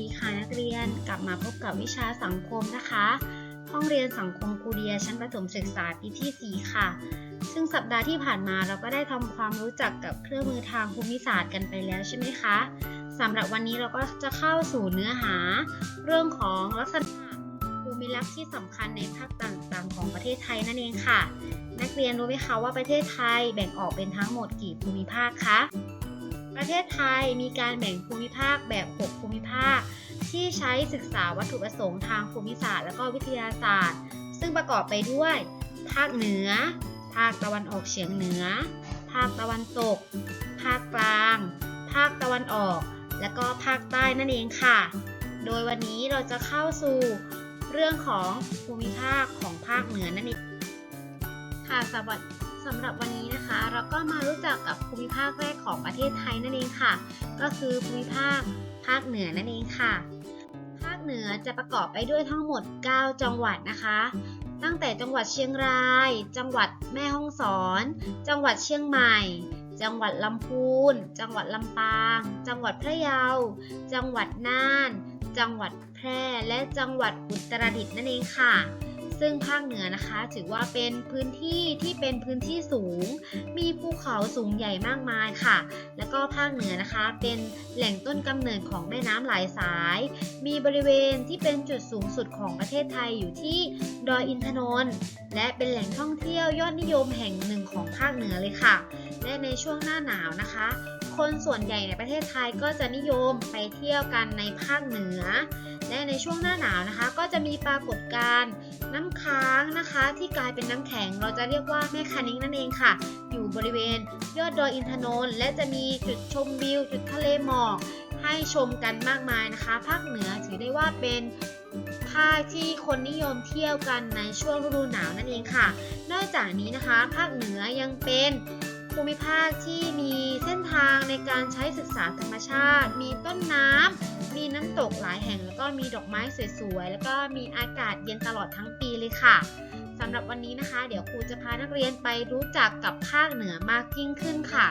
ดีค่ะนักเรียนกลับมาพบกับวิชาสังคมนะคะ ห้องเรียนสังคมครูเดียชั้นประถมศึกษาปีที่ 4 ค่ะ ซึ่งสัปดาห์ที่ผ่านมาเราก็ได้ทำความรู้จักกับเครื่องมือทางภูมิศาสตร์กันไปแล้วใช่ไหมคะสำหรับวันนี้เราก็จะเข้าสู่เนื้อหา เรื่องของลักษณะภูมิลักษณ์ที่สำคัญในภาคต่างๆ ของประเทศไทยนั่นเองค่ะ นักเรียนรู้ไหมคะว่าประเทศไทยแบ่งออกเป็นทั้งหมดกี่ภูมิภาคคะ ประเทศไทยมีการแบ่งภูมิภาคแบบ 6 ภูมิภาค ที่ใช้ศึกษาวัตถุประสงค์ทางภูมิศาสตร์ และก็วิทยาศาสตร์ ซึ่งประกอบไปด้วย ภาคเหนือ ภาคตะวันออกเฉียงเหนือ ภาคตะวันตก ภาคกลาง ภาคตะวันออก และก็ภาคใต้นั่นเองค่ะ โดยวันนี้เราจะเข้าสู่เรื่องของภูมิภาคของภาคเหนือนั่นเองค่ะสำหรับ สำหรับวันนี้นะคะ เราก็มารู้จักกับภูมิภาคแรกของประเทศไทยนั่นเองค่ะ ก็คือภูมิภาคภาคเหนือนั่นเองค่ะ ภาคเหนือจะประกอบไปด้วยทั้งหมด 9 จังหวัดนะคะ ตั้งแต่จังหวัดเชียงราย จังหวัดแม่ฮ่องสอน จังหวัดเชียงใหม่ จังหวัดลำพูน จังหวัดลำปาง จังหวัดพะเยา จังหวัดน่าน จังหวัดแพร่ และจังหวัดอุตรดิตถ์นั่นเองค่ะ ซึ่งภาคเหนือนะคะ ถือว่าเป็นพื้นที่ที่เป็นพื้นที่สูง มีภูเขาสูงใหญ่มากมายค่ะ แล้วก็ภาคเหนือนะคะ เป็นแหล่งต้นกำเนิดของแม่น้ำหลายสาย มีบริเวณที่เป็นจุดสูงสุดของประเทศไทยอยู่ที่ดอยอินทนนท์และเป็นแหล่งท่องเที่ยวยอดนิยมแห่งหนึ่งของภาคเหนือเลยค่ะ และในช่วงหน้าหนาวนะคะ คนส่วนใหญ่ในประเทศไทยก็จะนิยมไปเที่ยวกันในภาคเหนือ และในช่วงหน้าหนาวนะคะ ก็จะมีปรากฏการณ์น้ำค้างนะคะ ที่กลายเป็นน้ำแข็ง เราจะเรียกว่าแม่คานิ้งนั่นเองค่ะ อยู่บริเวณยอดดอยอินทนนท์และจะมีจุดชมวิว จุดทะเลหมอก ให้ชมกันมากมายนะคะ ภาคเหนือถือได้ว่าเป็นภาคที่คนนิยมเที่ยวกันในช่วงฤดูหนาวนั่นเองค่ะ นอกจากนี้นะคะ ภาคเหนือยังเป็นภูมิภาคที่มีเส้นทางในการใช้ศึกษาธรรมชาติ มีต้นน้ำ มีน้ำตกหลายแห่งแล้วก็มีดอกไม้สวยๆ แล้วก็มีอากาศเย็นตลอดทั้งปีเลยค่ะสำหรับวันนี้นะคะ เดี๋ยวครูจะพานักเรียนไปรู้จักกับภาคเหนือมากยิ่งขึ้นค่ะ